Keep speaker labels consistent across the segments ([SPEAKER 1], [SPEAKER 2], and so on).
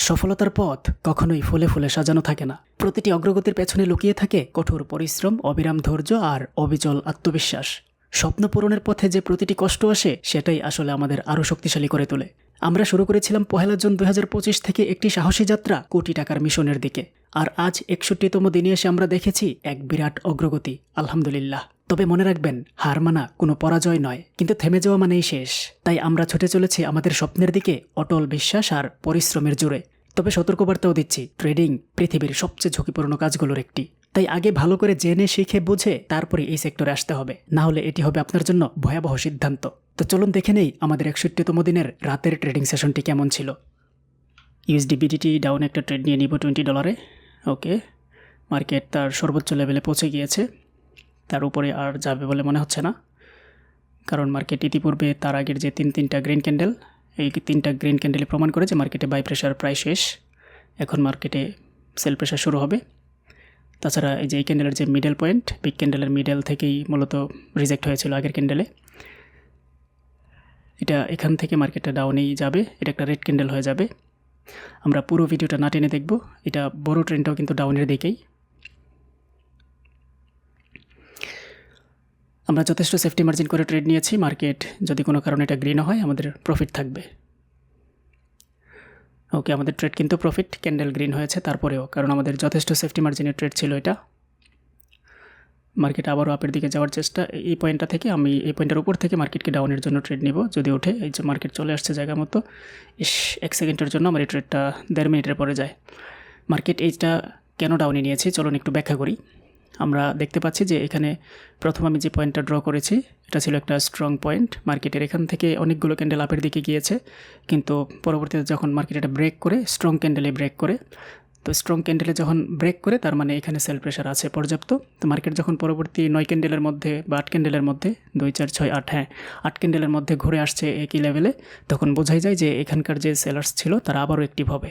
[SPEAKER 1] সফলতার পথ কখনোই ফুলে ফুলে সাজানো থাকে না। প্রতিটি অগ্রগতির পেছনে লুকিয়ে থাকে কঠোর পরিশ্রম, অবিরাম ধৈর্য আর অবিচল আত্মবিশ্বাস। স্বপ্ন পূরণের পথে যে প্রতিটি কষ্ট আসে, সেটাই আসলে আমাদের আরও শক্তিশালী করে তোলে। আমরা শুরু করেছিলাম পহেলা জুন দু হাজার পঁচিশ থেকে একটি সাহসী যাত্রা কোটি টাকার মিশনের দিকে। আর আজ একষট্টিতম দিনে এসে আমরা দেখেছি এক বিরাট অগ্রগতি, আলহামদুলিল্লাহ। তবে মনে রাখবেন, হার মানা কোনো পরাজয় নয়, কিন্তু থেমে যাওয়া মানেই শেষ। তাই আমরা ছুটে চলেছি আমাদের স্বপ্নের দিকে, অটল বিশ্বাস আর পরিশ্রমের জোরে। তবে সতর্কবার্তাও দিচ্ছি, ট্রেডিং পৃথিবীর সবচেয়ে ঝুঁকিপূর্ণ কাজগুলোর একটি। তাই আগে ভালো করে জেনে, শিখে, বুঝে তারপরে এই সেক্টরে আসতে হবে। না হলে এটি হবে আপনার জন্য ভয়াবহ সিদ্ধান্ত। তো চলুন দেখে নেই আমাদের একষট্টিতম দিনের রাতের ট্রেডিং সেশনটি কেমন ছিল। ইউএসডি বিডিটি ডাউন একটা ট্রেড নিয়ে নিব টোয়েন্টি ডলারে ওকে মার্কেট তার সর্বোচ্চ লেভেলে পৌঁছে গিয়েছে। তার উপরে আর যাবে বলে মনে হচ্ছে না। কারণ মার্কেট ইতিপূর্বে তার আগের যে তিন তিনটা গ্রিন ক্যান্ডেল, এই তিনটা গ্রিন ক্যান্ডেলে প্রমাণ করে যে মার্কেটে বাই প্রেশার প্রায় শেষ। এখন মার্কেটে সেল প্রেশার শুরু হবে। তাছাড়া এই যে এই ক্যান্ডেলের যে মিডল পয়েন্ট বিগ ক্যান্ডেলের মিডল থেকেই মূলত রিজেক্ট হয়েছিল আগের ক্যান্ডেলে। এটা এখান থেকে মার্কেটটা ডাউনেই যাবে, এটা একটা রেড ক্যান্ডেল হয়ে যাবে। আমরা পুরো ভিডিওটা না টেনে দেখব, এটা বড় ট্রেনটাও কিন্তু ডাউনের দিকেই। আমরা যথেষ্ট সেফটি মার্জিন করে ট্রেড নিয়েছি। মার্কেট যদি কোনো কারণে এটা গ্রিন হয়, আমাদের প্রফিট থাকবে। ওকে আমাদের ট্রেড কিন্তু প্রফিট ক্যান্ডেল গ্রিন হয়েছে তারপরেও, কারণ আমাদের যথেষ্ট সেফটি মার্জিনের ট্রেড ছিল এটা। মার্কেট আবারও আপের দিকে যাওয়ার চেষ্টা, এই পয়েন্টটা থেকে আমি, এই পয়েন্টের উপর থেকে মার্কেটকে ডাউনের জন্য ট্রেড নিব, যদি ওঠে, এই যে মার্কেট চলে আসছে জায়গা মতো, ইস, এক সেকেন্ডের জন্য আমার এই ট্রেডটা দেড় মিনিটের পরে যায়। মার্কেট এইটা কেন ডাউনে নিয়েছি? চলুন একটু ব্যাখ্যা করি। আমরা দেখতে পাচ্ছি যে এখানে প্রথম আমি যে পয়েন্টটা ড্র করেছি, এটা ছিল একটা স্ট্রং পয়েন্ট মার্কেটের এখান থেকে অনেকগুলো ক্যান্ডেল আপের দিকে গিয়েছে। কিন্তু পরবর্তীতে যখন মার্কেট এটা ব্রেক করে স্ট্রং ক্যান্ডেলে ব্রেক করে, তো স্ট্রং ক্যান্ডেলে যখন ব্রেক করে, তার মানে এখানে সেল প্রেশার আছে পর্যাপ্ত। তো মার্কেট যখন পরবর্তী নয় ক্যান্ডেলের মধ্যে বা আট ক্যান্ডেলের মধ্যে, দুই, চার, ছয়, আট হ্যাঁ আট ক্যান্ডেলের মধ্যে ঘুরে আসছে একই লেভেলে তখন বোঝাই যায় যে এখানকার যে সেলার্স ছিল, তারা আবারও অ্যাক্টিভ হবে।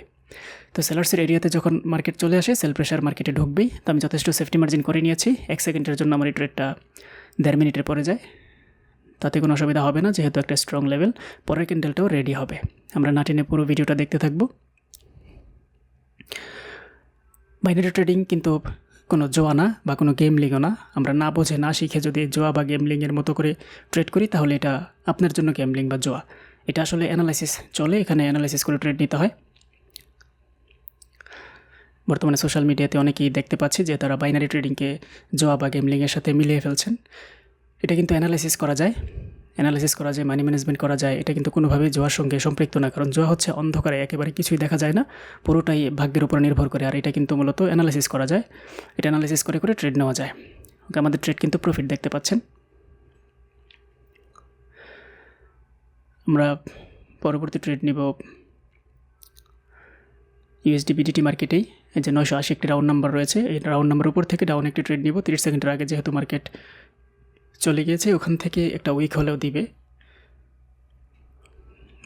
[SPEAKER 1] তো সেলার্সের এরিয়াতে যখন মার্কেট চলে আসে সেল প্রেশার মার্কেটে ঢুকবেই। তো আমি যথেষ্ট সেফটি মার্জিন করে নিয়েছি। এক সেকেন্ডের জন্য আমার এই ট্রেডটা দেড় মিনিটের পরে যায়। তাতে কোনো অসুবিধা হবে না, যেহেতু একটা স্ট্রং লেভেল পরের ক্যান্ডেলটাও রেডি হবে। আমরা নাটিনে পুরো ভিডিওটা দেখতে থাকব। বাইনারি ট্রেডিং কিন্তু কোনো জোয়া না বা কোনো গেম গেমলিংও না। আমরা না বোঝে, না শিখে যদি জোয়া বা গেমলিংয়ের মতো করে ট্রেড করি, তাহলে এটা আপনার জন্য গেমলিং বা জোয়া। এটা আসলে অ্যানালাইসিস চলে। এখানে অ্যানালাইসিস করে ট্রেড নিতে হয়। বর্তমানে সোশ্যাল মিডিয়াতে অনেকেই দেখতে পাচ্ছি যে তারা বাইনারি ট্রেডিংকে জোয়া বা গেমলিংয়ের সাথে মিলিয়ে ফেলছেন। এটা কিন্তু অ্যানালাইসিস করা যায়। অ্যানালাইসিস করা যায় মানি ম্যানেজমেন্ট করা যায়। এটা কিন্তু কোনোভাবেই জোয়ার সঙ্গে সম্পৃক্ত না, কারণ জোয়া হচ্ছে অন্ধকারে, একেবারে কিছুই দেখা যায় না। পুরোটাই ভাগ্যের উপর নির্ভর করে, আর এটা কিন্তু মূলত অ্যানালাইসিস করা যায়। এটা অ্যানালাইসিস করে করে ট্রেড নেওয়া যায়। আমাদের ট্রেড কিন্তু প্রফিট দেখতে পাচ্ছেন। আমরা পরবর্তী ট্রেড নিব। ইউএসডি বিডিটি মার্কেটেই এই যে নয়শো আশি একটি রাউন্ড নাম্বার রয়েছে, এই রাউন্ড নাম্বার উপর থেকে ডাউন একটি ট্রেড নিব। তিরিশ সেকেন্ডের আগে যেহেতু মার্কেট চলে গিয়েছে, ওখান থেকে একটা উইক হলেও দিবে।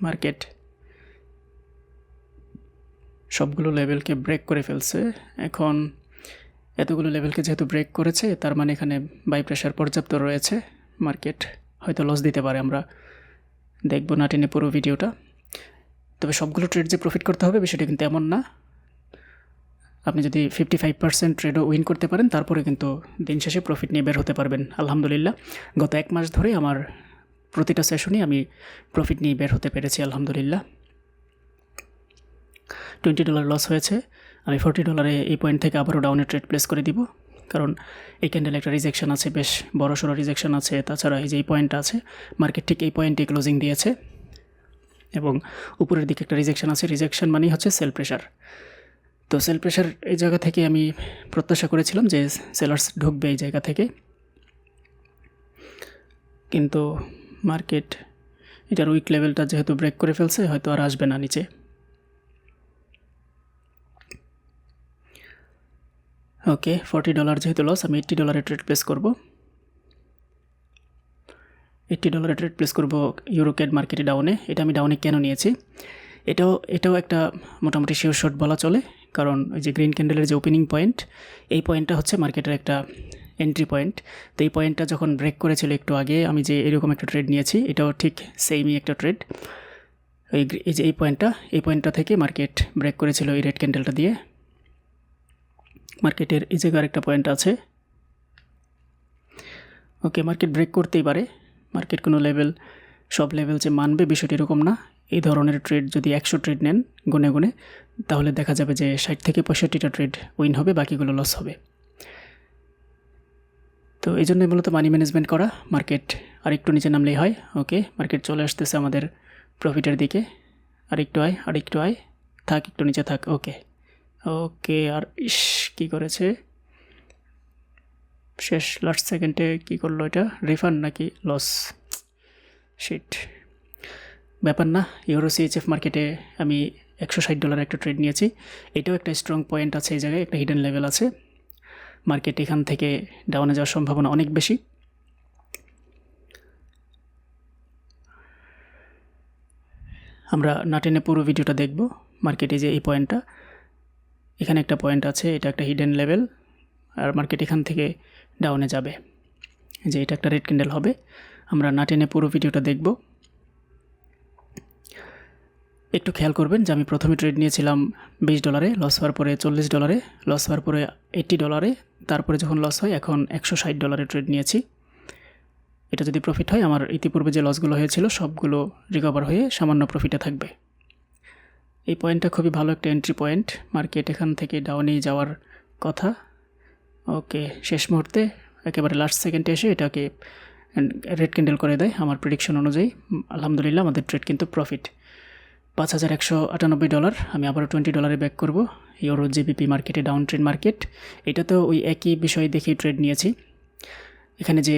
[SPEAKER 1] মার্কেট সবগুলো লেভেলকে ব্রেক করে ফেলছে। এখন এতগুলো লেভেলকে যেহেতু ব্রেক করেছে, তার মানে এখানে বাই প্রেশার পর্যাপ্ত রয়েছে। মার্কেট হয়তো লস দিতে পারে, আমরা দেখব না টেনে পুরো ভিডিওটা তবে সবগুলো ট্রেড যে প্রফিট করতে হবে বিষয়টা কিন্তু এমন না। আপনি যদি ফিফটি ফাইভ পার্সেন্ট ট্রেডও উইন করতে পারেন, তারপরে কিন্তু দিন শেষে প্রফিট নিয়ে বের হতে পারবেন। আলহামদুলিল্লাহ। গত এক মাস ধরে আমার প্রতিটা সেশনই আমি প্রফিট নিয়ে বের হতে পেরেছি, আলহামদুলিল্লাহ। টোয়েন্টি ডলার লস হয়েছে। আমি ফোরটি ডলারে এই পয়েন্ট থেকে আবারও ডাউনে ট্রেড প্লেস করে দিব। কারণ এই ক্যান্ডেল একটা রিজেকশন আছে, বেশ বড় সড়ো রিজেকশন আছে। তাছাড়া এই যে এই পয়েন্টটা আছে মার্কেট ঠিক এই পয়েন্টে ক্লোজিং দিয়েছে। এবং উপরের দিকে একটা রিজেকশন আছে। রিজেকশন মানেই হচ্ছে সেল প্রেশার তো সেল প্রেশার এই জায়গা থেকে আমি প্রত্যাশা করেছিলাম যে সেলার্স ঢুকবে এই জায়গা থেকে। কিন্তু মার্কেট এটার উইক লেভেলটা যেহেতু ব্রেক করে ফেলছে, হয়তো আর আসবে না নিচে। ওকে ফর্টি ডলার যেহেতু লস আমি এইট্টি ডলারে ট্রেড প্লেস করব। এইট্টি ডলারে ট্রেড প্লেস করব ইউরোকেড মার্কেটে ডাউনে এটা আমি ডাউনে কেন নিয়েছি? এটাও এটাও একটা মোটামুটি শিওর শট বলা চলে, কারণ ওই যে গ্রিন ক্যান্ডেলের যে ওপেনিং পয়েন্ট এই পয়েন্টটা হচ্ছে মার্কেটের একটা এন্ট্রি পয়েন্ট তো এই পয়েন্টটা যখন ব্রেক করেছিল একটু আগে, আমি যে এরকম একটা ট্রেড নিয়েছি, এটাও ঠিক সেমই একটা ট্রেড এই এই যে এই পয়েন্টটা এই পয়েন্টটা থেকে মার্কেট ব্রেক করেছিল এই রেড ক্যান্ডেলটা দিয়ে। মার্কেটের এই জায়গায় আরেকটা পয়েন্ট আছে। ওকে মার্কেট ব্রেক করতেই পারে। মার্কেট কোনো লেভেল, সব লেভেল যে মানবে বিষয়টি এরকম না। এই ধরনের ট্রেড যদি একশো ট্রেড নেন গুনে গুনে, তাহলে দেখা যাবে যে ষাট থেকে পঁয়ষট্টিটা ট্রেড উইন হবে, বাকিগুলো লস হবে। তো এই জন্যই মূলত মানি ম্যানেজমেন্ট করা মার্কেট আর একটু নিচে নামলেই হয় ওকে মার্কেট চলে আসতেছে আমাদের প্রফিটের দিকে। আর একটু আয় আর একটু আয়, থাক, একটু নিচে থাক ওকে ওকে আর ইস, কী করেছে? শেষ লাস্ট সেকেন্ডে কী করল এটা? রিফান্ড নাকি লস শিট ব্যাপার না ইউরো সিএইচএফ মার্কেটে আমি একশো ষাট ডলার একটা ট্রেড নিয়েছি। এটাও একটা স্ট্রং পয়েন্ট আছে এই জায়গায়, একটা হিডেন লেভেল আছে। মার্কেট এখান থেকে ডাউনে যাওয়ার সম্ভাবনা অনেক বেশি। আমরা নাটেনে পুরো ভিডিওটা দেখব মার্কেটে যে এই পয়েন্টটা এখানে একটা পয়েন্ট আছে, এটা একটা হিডেন লেভেল আর মার্কেট এখান থেকে ডাউনে যাবে। যে এটা একটা রেড ক্যান্ডেল হবে। আমরা না টেনে পুরো ভিডিওটা দেখব। একটু খেয়াল করবেন যে আমি প্রথমে ট্রেড নিয়েছিলাম বিশ ডলারে লস হওয়ার পরে চল্লিশ ডলারে লস হওয়ার পরে এইট্টি ডলারে তারপরে যখন লস হয় এখন একশো ষাট ডলারে ট্রেড নিয়েছি। এটা যদি প্রফিট হয়, আমার ইতিপূর্বে যে লসগুলো হয়েছিল, সবগুলো রিকভার হয়ে সামান্য প্রফিটে থাকবে। এই পয়েন্টটা খুবই ভালো একটা এন্ট্রি পয়েন্ট মার্কেট এখান থেকে ডাউনেই যাওয়ার কথা। ওকে, শেষ মুহূর্তে, একেবারে লাস্ট সেকেন্ডে এসে এটাকে রেড ক্যান্ডেল করে দেয় আমার প্রেডিকশন অনুযায়ী। আলহামদুলিল্লাহ, আমাদের ট্রেড কিন্তু প্রফিট পাঁচ হাজার একশো আটানব্বই ডলার আমি আবারও টোয়েন্টি ডলারে ব্যাক করব। ইউরো জিবিপি মার্কেটে ডাউন ট্রেড মার্কেট এটাতেও ওই একই বিষয় দেখেই ট্রেড নিয়েছি। এখানে যে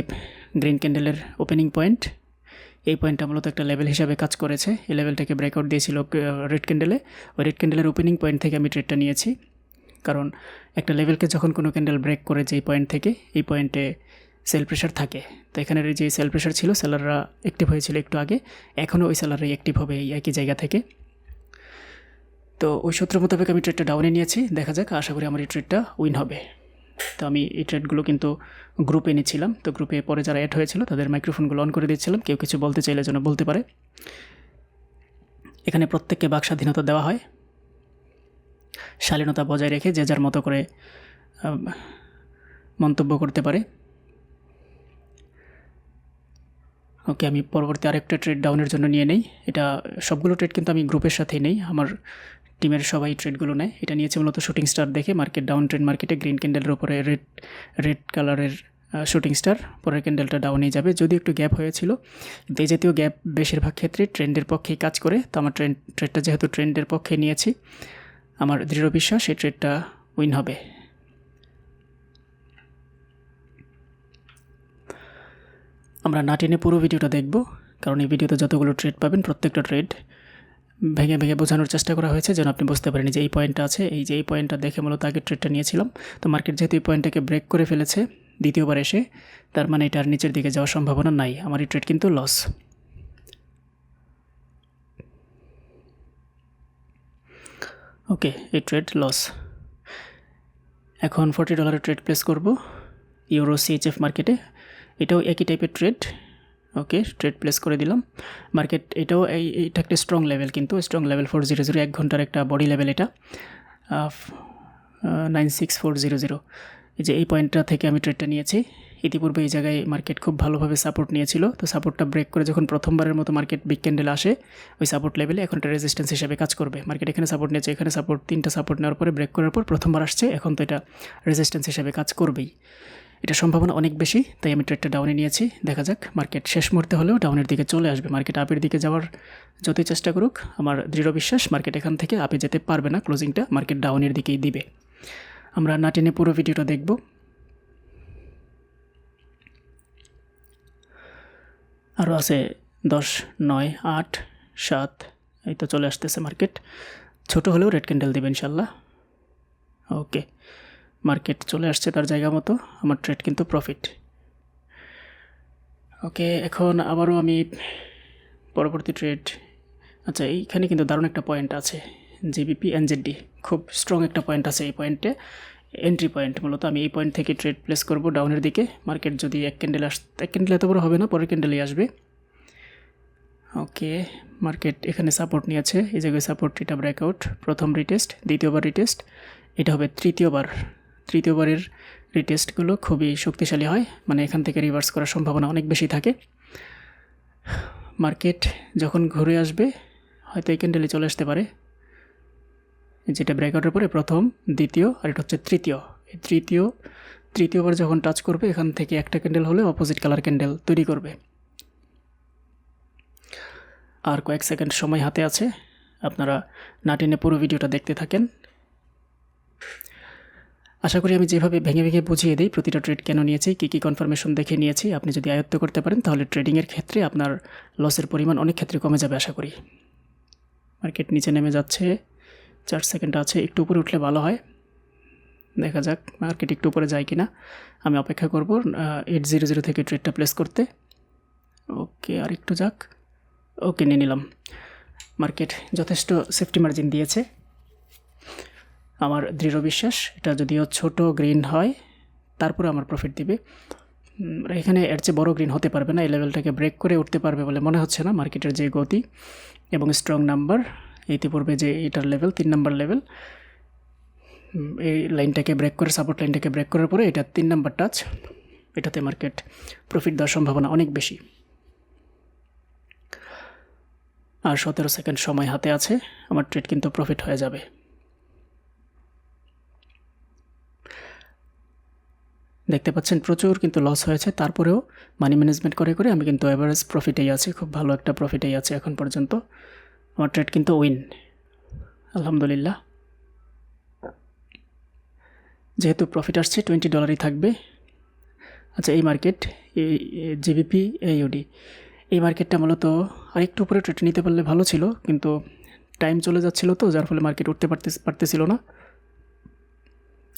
[SPEAKER 1] গ্রিন ক্যান্ডেলের ওপেনিং পয়েন্ট এই পয়েন্টটা মূলত একটা লেভেল হিসাবে কাজ করেছে। এই লেভেলটাকে ব্রেকআউট দিয়েছিল রেড ক্যান্ডেলে ওই রেড ক্যান্ডেলের ওপেনিং পয়েন্ট থেকে আমি ট্রেডটা নিয়েছি। কারণ একটা লেভেলকে যখন কোনো ক্যান্ডেল ব্রেক করে যে পয়েন্ট থেকে, এই পয়েন্টে সেল প্রেশার থাকে। তো এখানের যে সেল প্রেশার ছিল, সেলাররা অ্যাক্টিভ হয়েছিল একটু আগে, এখনও ওই সেলাররাই অ্যাক্টিভ হবে এই একই জায়গা থেকে। তো ওই সূত্র মোতাবেক আমি ট্রেডটা ডাউনে নিয়েছি, দেখা যাক, আশা করি আমার এই ট্রেডটা উইন হবে। তো আমি এই ট্রেডগুলো কিন্তু গ্রুপে নিয়েছিলাম তো গ্রুপে পরে যারা অ্যাড হয়েছিল, তাদের মাইক্রোফোনগুলো অন করে দিচ্ছিলাম, কেউ কিছু বলতে চাইলে যেন বলতে পারে। এখানে প্রত্যেককে বাক স্বাধীনতা দেওয়া হয়। শালীনতা বজায় রেখে যে যার মতো করে মন্তব্য করতে পারে। ওকে, আমি পরবর্তী আরেকটা ট্রেড ডাউনের জন্য নিয়ে নেই। এটা সবগুলো ট্রেড কিন্তু আমি গ্রুপের সাথেই নেই। আমার টিমের সবাই ট্রেডগুলো নেয়। এটা নিয়েছে মূলত শুটিং স্টার দেখে মার্কেট ডাউন ট্রেড মার্কেটে গ্রিন ক্যান্ডেলের উপরে রেড রেড কালারের শুটিং স্টার পরের ক্যান্ডেলটা ডাউনেই যাবে। যদি একটু গ্যাপ হয়েছিল, কিন্তু জাতীয় গ্যাপ বেশিরভাগ ক্ষেত্রে ট্রেন্ডের পক্ষেই কাজ করে। তো আমার ট্রেন্ড ট্রেডটা যেহেতু ট্রেন্ডের পক্ষে নিয়েছি আমার দৃঢ় বিশ্বাস এই ট্রেডটা উইন হবে। আমরা না টেনে পুরো ভিডিওটা দেখব, কারণ এই ভিডিওতে যতগুলো ট্রেড পাবেন, প্রত্যেকটা ট্রেড ভেঙে ভেঙে বোঝানোর চেষ্টা করা হয়েছে যেন আপনি বুঝতে পারেন যে এই পয়েন্টটা আছে, এই যে এই পয়েন্টটা দেখে মূলত আগের ট্রেডটা নিয়েছিলাম। তো মার্কেট যেহেতু এই পয়েন্টটাকে ব্রেক করে ফেলেছে দ্বিতীয়বার এসে, তার মানে এটার নিচের দিকে যাওয়ার সম্ভাবনা নাই। আমার এই ট্রেড কিন্তু লস। ওকে, এই ট্রেড লস এখন ফর্টি ডলারের ট্রেড প্লেস করব ইউরো সিএইচএফ মার্কেটে এটাও একই টাইপের ট্রেড ওকে ট্রেড প্লেস করে দিলাম। মার্কেট এটাও এই, এটা একটা স্ট্রং লেভেল কিন্তু strong level four zero zero এক ঘণ্টার একটা বডি লেভেল এটা। Nine six four zero zero এই যে এই পয়েন্টটা থেকে আমি ট্রেডটা নিয়েছি। ইতিপূর্বে এই জায়গায় মার্কেট খুব ভালোভাবে সাপোর্ট নিয়েছিল। তো সাপোর্টটা ব্রেক করে যখন প্রথমবারের মতো মার্কেট বিগ ক্যান্ডেল আসে, ওই সাপোর্ট লেভেলে এখন একটা রেজিস্ট্যান্স হিসেবে কাজ করবে। মার্কেট এখানে সাপোর্ট নিয়েছে, এখানে সাপোর্ট তিনটা সাপোর্ট নেওয়ার পরে ব্রেক করার পর প্রথমবার আসছে, এখন তো এটা রেজিস্ট্যান্স হিসেবে কাজ করবেই। এটা সম্ভাবনা অনেক বেশি, তাই আমি ট্রেডটা ডাউনে নিয়েছি। দেখা যাক মার্কেট শেষ মুহূর্তে হলেও ডাউনের দিকে চলে আসবে। মার্কেট আপের দিকে যাওয়ার যতই চেষ্টা করুক, আমার দৃঢ় বিশ্বাস মার্কেট এখান থেকে আপে যেতে পারবে না। ক্লোজিংটা মার্কেট ডাউনের দিকেই দিবে। আমরা না টেনে পুরো ভিডিওটা দেখব। আরও আছে দশ, নয়, আট, সাত, এই তো চলে আসতেছে মার্কেট ছোট হলেও রেড ক্যান্ডেল দেবে ইনশাল্লাহ। ওকে মার্কেট চলে আসছে তার জায়গা মতো, আমার ট্রেড কিন্তু প্রফিট ওকে এখন আবারও আমি পরবর্তী ট্রেড আচ্ছা এইখানে কিন্তু দারুণ একটা পয়েন্ট আছে জিবিপি এনজেডি খুব স্ট্রং একটা পয়েন্ট আছে এই পয়েন্টে এন্ট্রি পয়েন্ট মূলত আমি এই পয়েন্ট থেকে ট্রেড প্লেস করব ডাউনের দিকে। মার্কেট যদি এক ক্যান্ডেল আস, এক ক্যান্ডেল এত বড় হবে না, পরের ক্যান্ডেলেই আসবে। ওকে মার্কেট এখানে সাপোর্ট নিয়েছে, এই জায়গায় সাপোর্ট এটা ব্রেকআউট প্রথম রিটেস্ট দ্বিতীয়বার রিটেস্ট এটা হবে তৃতীয়বার, তৃতীয়বারের রিটেস্টগুলো খুবই শক্তিশালী হয় মানে এখান থেকে রিভার্স করার সম্ভাবনা অনেক বেশি থাকে। মার্কেট যখন ঘুরে আসবে, হয়তো এই ক্যান্ডেলে চলে আসতে পারে। যেটা ব্রেকআউটের পরে প্রথম, দ্বিতীয়, আর এটা হচ্ছে তৃতীয়। এই তৃতীয় তৃতীয়বার যখন টাচ করবে, এখান থেকে একটা ক্যান্ডেল হলে অপোজিট কালার ক্যান্ডেল তৈরি করবে। আর কয়েক সেকেন্ড সময় হাতে আছে, আপনারা না টেনে পুরো ভিডিওটা দেখতে থাকেন। আশা করি আমি যেভাবে ভেঙে ভেঙে বুঝিয়ে দিই, প্রতিটা ট্রেড কেন নিয়েছি, কী কী কনফার্মেশন দেখে নিয়েছি, আপনি যদি আয়ত্ত করতে পারেন, তাহলে ট্রেডিংয়ের ক্ষেত্রে আপনার লসের পরিমাণ অনেক ক্ষেত্রে কমে যাবে, আশা করি। মার্কেট নিচে নেমে যাচ্ছে। চার সেকেন্ড আছে, একটু উপরে উঠলে ভালো হয়। দেখা যাক মার্কেট একটু উপরে যায় কিনা। আমি অপেক্ষা করব এইট জিরো জিরো থেকে ট্রেডটা প্লেস করতে। ওকে আর একটু যাক। ওকে, নিয়ে নিলাম। মার্কেট যথেষ্ট সেফটি মার্জিন দিয়েছে। আমার দৃঢ় বিশ্বাস, এটা যদিও ছোট গ্রিন হয়, তারপরে আমার প্রফিট দিবে। এখানে এর চেয়ে বড় গ্রিন হতে পারবে না, এই লেভেলটাকে ব্রেক করে উঠতে পারবে বলে মনে হচ্ছে না মার্কেটের যে গতি এবং স্ট্রং নাম্বার ইতিপূর্বে যে এটার লেভেল তিন নাম্বার লেভেল এই লাইনটাকে ব্রেক করে সাপোর্ট লাইনটাকে ব্রেক করার পরে এটা তিন নাম্বার টাচ এটাতে মার্কেট প্রফিট দেওয়ার সম্ভাবনা অনেক বেশি। আর সতেরো সেকেন্ড সময় হাতে আছে, আমার ট্রেড কিন্তু প্রফিট হয়ে যাবে। দেখতে পাচ্ছেন প্রচুর কিন্তু লস হয়েছে, তারপরেও মানি ম্যানেজমেন্ট করে করে আমি কিন্তু অ্যাভারেজ প্রফিটেই আছি, খুব ভালো একটা প্রফিটেই আছে এখন পর্যন্ত। আমার ট্রেড কিন্তু উইন। আলহামদুলিল্লাহ। যেহেতু প্রফিট আসছে টোয়েন্টি ডলারই থাকবে। আচ্ছা এই মার্কেট জিবিপি এইউডি এই মার্কেটটা মূলত আরেকটু উপরে ট্রেড নিতে পারলে ভালো ছিল, কিন্তু টাইম চলে যাচ্ছিল তো, যার ফলে মার্কেট উঠতে পারতে, পারতেছিল না।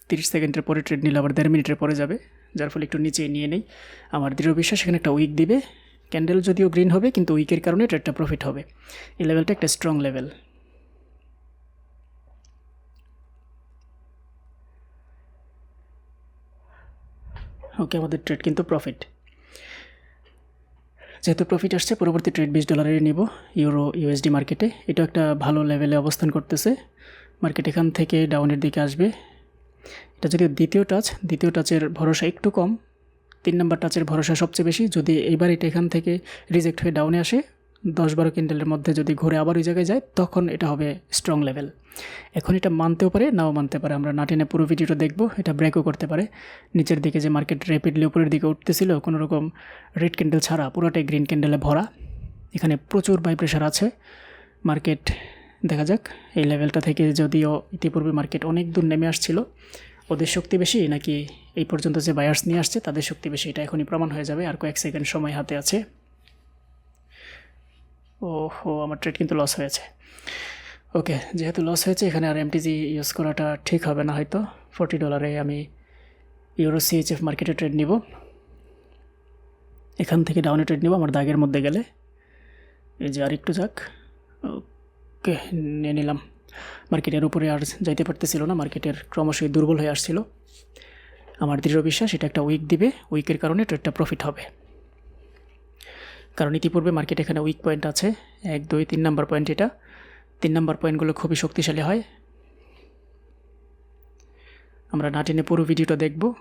[SPEAKER 1] তিরিশ সেকেন্ডের পরে ট্রেড নিলে আবার দেড় মিনিটের পরে যাবে, যার ফলে একটু নিচে নিয়ে নেই। আমার দৃঢ় বিশ্বাস, এখানে একটা উইক দিবে। ক্যান্ডেল যদিও গ্রিন হবে, কিন্তু উইকের কারণে ট্রেডটা প্রফিট হবে। এই লেভেলটা একটা স্ট্রং লেভেল ওকে আমাদের ট্রেড কিন্তু প্রফিট যেহেতু প্রফিট আসছে, পরবর্তী ট্রেড বিশ ডলারের নিব ইউরো ইউএসডি মার্কেটে এটা একটা ভালো লেভেলে অবস্থান করতেছে। মার্কেট এখান থেকে ডাউনের দিকে আসবে। এটা যদি দ্বিতীয় টাচ দ্বিতীয় টাচের ভরসা একটু কম তিন নম্বর টাচের ভরসা সবচেয়ে বেশি। যদি এইবার এটা এখান থেকে রিজেক্ট হয়ে ডাউনে আসে দশ বারো ক্যান্ডেলের মধ্যে যদি ঘুরে আবার ওই জায়গায় যায়, তখন এটা হবে স্ট্রং লেভেল এখন এটা মানতেও পারে, নাও মানতে পারে। আমরা নাটিনে পুরো ভিডিওটা দেখব, এটা ব্রেকও করতে পারে। নিচের দিকে যে মার্কেট র্যাপিডলি উপরের দিকে উঠতেছিল, কোনো রকম রেড ক্যান্ডেল ছাড়া, পুরোটাই গ্রিন ক্যান্ডেলে ভরা। এখানে প্রচুর বাই প্রেশার আছে। মার্কেট দেখা যাক, এই লেভেলটা থেকে যদিও ইতিপূর্বে মার্কেট অনেক দূর নেমে আসছিল ওদের শক্তি বেশি নাকি এই পর্যন্ত যে বায়ার্স নিয়ে আসছে, তাদের শক্তি বেশি? এটা এখনই প্রমাণ হয়ে যাবে। আর কয়েক সেকেন্ড সময় হাতে আছে। ও হো আমার ট্রেড কিন্তু লস হয়েছে। ওকে, যেহেতু লস হয়েছে, এখানে আর এমটিজি ইউজ করাটা ঠিক হবে না হয়তো। ফোর্টি ডলারে আমি ইউরো সিএইচএফ মার্কেটে ট্রেড নিব। এখান থেকে ডাউনে ট্রেড নিব, আমার দাগের মধ্যে গেলে। এই যে আর একটু যাক। ওকে, নিয়ে নিলাম। মার্কেটের উপরে আর যাইতে পারতেছিল না, মার্কেটের ক্রমশই দুর্বল হয়ে আসছিল। আমার দৃঢ় বিশ্বাস, এটা একটা উইক দিবে উইকের কারণে ট্রেডটা প্রফিট হবে। কারণ ইতিপূর্বে মার্কেট এখানে উইক পয়েন্ট আছে, এক, দুই, তিন নাম্বার পয়েন্ট এটা। তিন নাম্বার পয়েন্টগুলো খুবই শক্তিশালী হয়। আমরা না টেনে পুরো ভিডিওটা দেখব।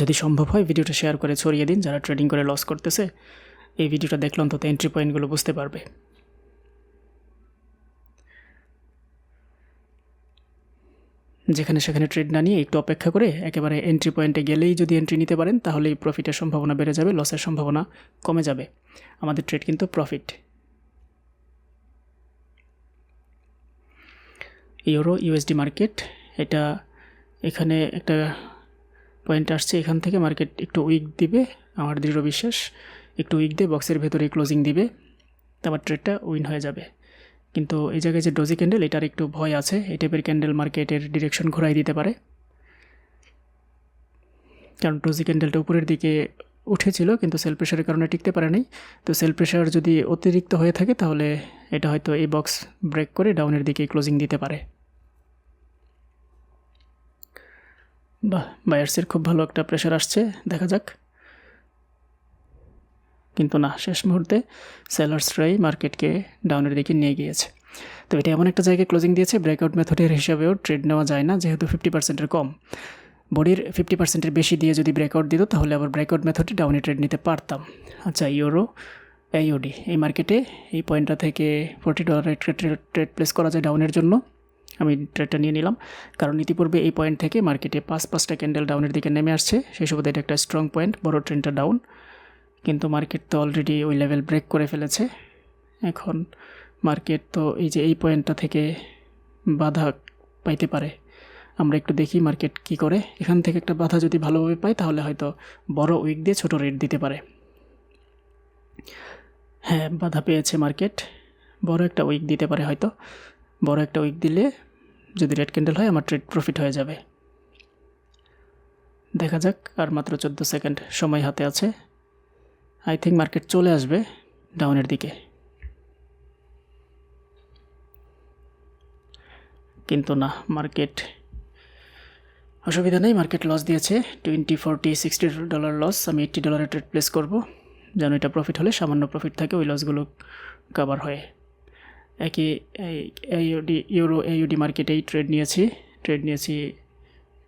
[SPEAKER 1] যদি সম্ভব হয় ভিডিওটা শেয়ার করে ছড়িয়ে দিন, যারা ট্রেডিং করে লস করতেছে। এই ভিডিওটা দেখলে অন্তত এন্ট্রি পয়েন্টগুলো বুঝতে পারবে। যেখানে সেখানে ট্রেড না নিয়ে একটু অপেক্ষা করে একেবারে এন্ট্রি পয়েন্টে গেলেই যদি এন্ট্রি নিতে পারেন, তাহলেই প্রফিটের সম্ভাবনা বেড়ে যাবে লসের সম্ভাবনা কমে যাবে। আমাদের ট্রেড কিন্তু প্রফিট ইউরো ইউএসডি মার্কেট এটা এখানে একটা পয়েন্ট আসছে, এখান থেকে মার্কেট একটু উইক দিবে, আমার দৃঢ় বিশ্বাস। একটু উইক দিয়ে বক্সের ভেতরে ক্লোজিং দিবে, তারপর ট্রেডটা উইন হয়ে যাবে। কিন্তু এই জায়গায় যে ডোজি ক্যান্ডেল এটার একটু ভয় আছে, এই টাইপের ক্যান্ডেল মার্কেটের ডিরেকশন ঘোরাই দিতে পারে। কারণ ডোজি ক্যান্ডেলটা উপরের দিকে উঠেছিল, কিন্তু সেল প্রেশারের কারণে টিকতে পারে নাই তো সেল প্রেশার যদি অতিরিক্ত হয়ে থাকে, তাহলে এটা হয়তো এই বক্স ব্রেক করে ডাউনের দিকে ক্লোজিং দিতে পারে। বাহ বায়ার্সের খুব ভালো একটা প্রেশার আসছে, দেখা যাক। কিন্তু না, শেষ মুহূর্তে সেলার্সরাই মার্কেটকে ডাউনের দিকে নিয়ে গিয়েছে। তো এটা এমন একটা জায়গায় ক্লোজিং দিয়েছে ব্রেকআউট মেথডের হিসাবেও ট্রেড নেওয়া যায় না, যেহেতু ফিফটি পার্সেন্টের কম। বডির ফিফটি পার্সেন্টের বেশি দিয়ে যদি ব্রেকআউট দিত, তাহলে আবার ব্রেকআউট মেথডে ডাউনে ট্রেড নিতে পারতাম। আচ্ছা ইউরো এইওডি এই মার্কেটে এই পয়েন্টটা থেকে ফোর্টি ডলারের ট্রেড প্লেস করা যায় ডাউনের জন্য। আমি ট্রেডটা নিয়ে নিলাম, কারণ ইতিপূর্বে এই পয়েন্ট থেকে মার্কেটে পাঁচ, পাঁচটা ক্যান্ডেল ডাউনের দিকে নেমে আসছে। সেই সুবাদে এটা একটা স্ট্রং পয়েন্ট বড় ট্রেনটা ডাউন কিন্তু মার্কেট তো অলরেডি ওই লেভেল ব্রেক করে ফেলেছে। এখন মার্কেট তো এই যে এই পয়েন্টটা থেকে বাধা পাইতে পারে। আমরা একটু দেখি মার্কেট কি করে। এখান থেকে একটা বাধা যদি ভালোভাবে পাই তাহলে হয়তো বড় উইক দিয়ে ছোট রেট দিতে পারে। হ্যাঁ বাধা পেয়েছে মার্কেট। বড় একটা উইক দিতে পারে হয়তো। বড় একটা উইক দিলে যদি রেড ক্যান্ডেল হয়, আমার ট্রেড প্রফিট হয়ে যাবে। দেখা যাক, আর মাত্র চোদ্দ সেকেন্ড সময় হাতে আছে। আই থিঙ্ক মার্কেট চলে আসবে ডাউনের দিকে। কিন্তু না মার্কেট অসুবিধা নেই। মার্কেট লস দিয়েছে। Twenty forty sixty dollar loss আমি এইট্টি ডলারের ট্রেড প্লেস করব। যেন এটা প্রফিট হলে সামান্য প্রফিট থাকে, ওই লসগুলো কাভার হয়। একই এইউডি ইউরো এইউডি মার্কেটেই ট্রেড নিয়েছি। ট্রেড নিয়েছি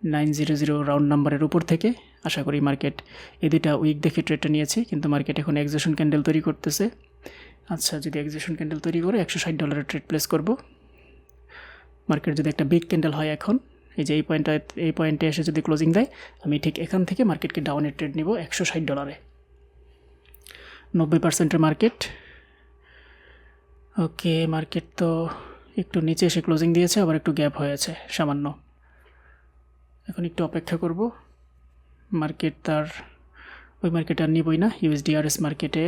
[SPEAKER 1] নাইন জিরো জিরো রাউন্ড নাম্বারের উপর থেকে। আশা করি মার্কেট এই দুইটা উইক দেখে ট্রেডটা নিয়েছি, কিন্তু মার্কেট এখন এক্সেশন ক্যান্ডেল তৈরি করতেছে। আচ্ছা যদি এক্সেশন ক্যান্ডেল তৈরি করে একশো ষাট ডলারের ট্রেড প্লেস করব। মার্কেট যদি একটা বিগ ক্যান্ডেল হয় এখন, এই যে এই পয়েন্টটা এই পয়েন্টে এসে যদি ক্লোজিং দেয়, আমি ঠিক এখান থেকে মার্কেটকে ডাউনের ট্রেড নিব একশো ষাট ডলারে নব্বই পার্সেন্টের মার্কেট ওকে মার্কেট তো একটু নিচে এসে ক্লোজিং দিয়েছে, আবার একটু গ্যাপ হয়েছে, সামান্য। এখন একটু অপেক্ষা করব। মার্কেট তার, ওই মার্কেট আর নিবই না ইউএসডিআরএস মার্কেটে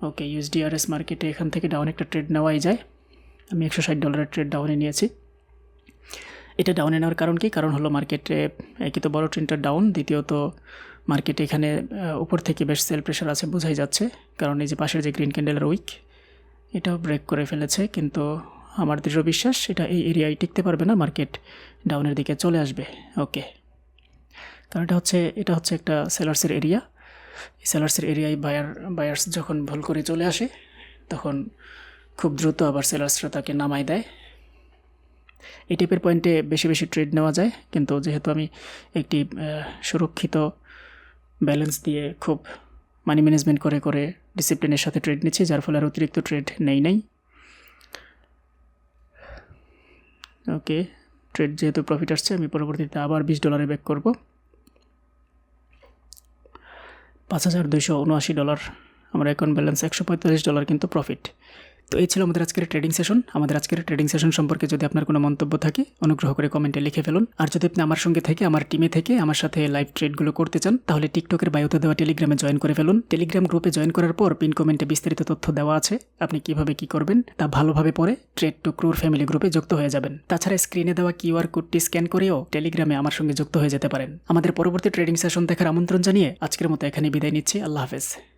[SPEAKER 1] ওকে ইউএসডিআরএস মার্কেটে এখান থেকে ডাউন একটা ট্রেড নেওয়াই যায়। আমি একশো ষাট ডলারের ট্রেড ডাউনে নিয়েছি। এটা ডাউনে নেওয়ার কারণ কি? কারণ হলো মার্কেটে একই তো বড় ট্রেনটা ডাউন দ্বিতীয়ত মার্কেটে এখানে উপর থেকে বেশ সেল প্রেশার আছে বোঝাই যাচ্ছে। কারণ এই যে পাশের যে গ্রিন ক্যান্ডেলের উইক এটাও ব্রেক করে ফেলেছে। কিন্তু আমার দৃঢ় বিশ্বাস, এটা এই এরিয়ায় টিকতে পারবে না মার্কেট ডাউনের দিকে চলে আসবে। ওকে কারণ এটা হচ্ছে এটা হচ্ছে একটা সেলার্সের এরিয়া এই সেলার্সের এরিয়ায় বায়ার বায়ার্স যখন ভুল করে চলে আসে, তখন খুব দ্রুত আবার সেলার্সরা তাকে নামাই দেয়। এই টাইপের পয়েন্টে বেশি বেশি ট্রেড নেওয়া যায়, কিন্তু যেহেতু আমি একটি সুরক্ষিত ব্যালেন্স দিয়ে খুব মানি ম্যানেজমেন্ট করে করে ডিসিপ্লিনের সাথে ট্রেড নিচ্ছি, যার ফলে আর অতিরিক্ত ট্রেড নেই নাই। ওকে ট্রেড যেহেতু প্রফিট আসছে, আমি পরবর্তীতে আবার বিশ ডলারে ব্যাক করব। পাঁচ হাজার দুইশো উনআশি ডলার। আমার অ্যাকাউন্ট ব্যালেন্স একশো পঁয়তাল্লিশ ডলার কিন্তু প্রফিট তো এই ছিল আমাদের আজকের ট্রেডিং সেশন আমাদের আজকের ট্রেডিং সেশন সম্পর্কে যদি আপনার কোনো মন্তব্য থাকে, অনুগ্রহ করে কমেন্টে লিখে ফেলুন। আর যদি আপনি আমার সঙ্গে থেকে, আমার টিমে থেকে, আমার সাথে লাইভ ট্রেডগুলো করতে চান, তাহলে টিকটকের বায়োতে দেওয়া টেলিগ্রামে জয়েন করে ফেলুন। টেলিগ্রাম গ্রুপে জয়েন করার পর পিন কমেন্টে বিস্তারিত তথ্য দেওয়া আছে। আপনি কীভাবে কি করবেন, তা ভালোভাবে পরে ট্রেড টু ক্রুর ফ্যামিলি গ্রুপে যুক্ত হয়ে যাবেন। তাছাড়া স্ক্রিনে দেওয়া কিউআর কোডটি স্ক্যান করেও টেলিগ্রামে আমার সঙ্গে যুক্ত হয়ে যেতে পারেন। আমাদের পরবর্তী ট্রেডিং সেশন দেখার আমন্ত্রণ জানিয়ে আজকের মতো এখানে বিদায় নিচ্ছি। আল্লাহ হাফেজ।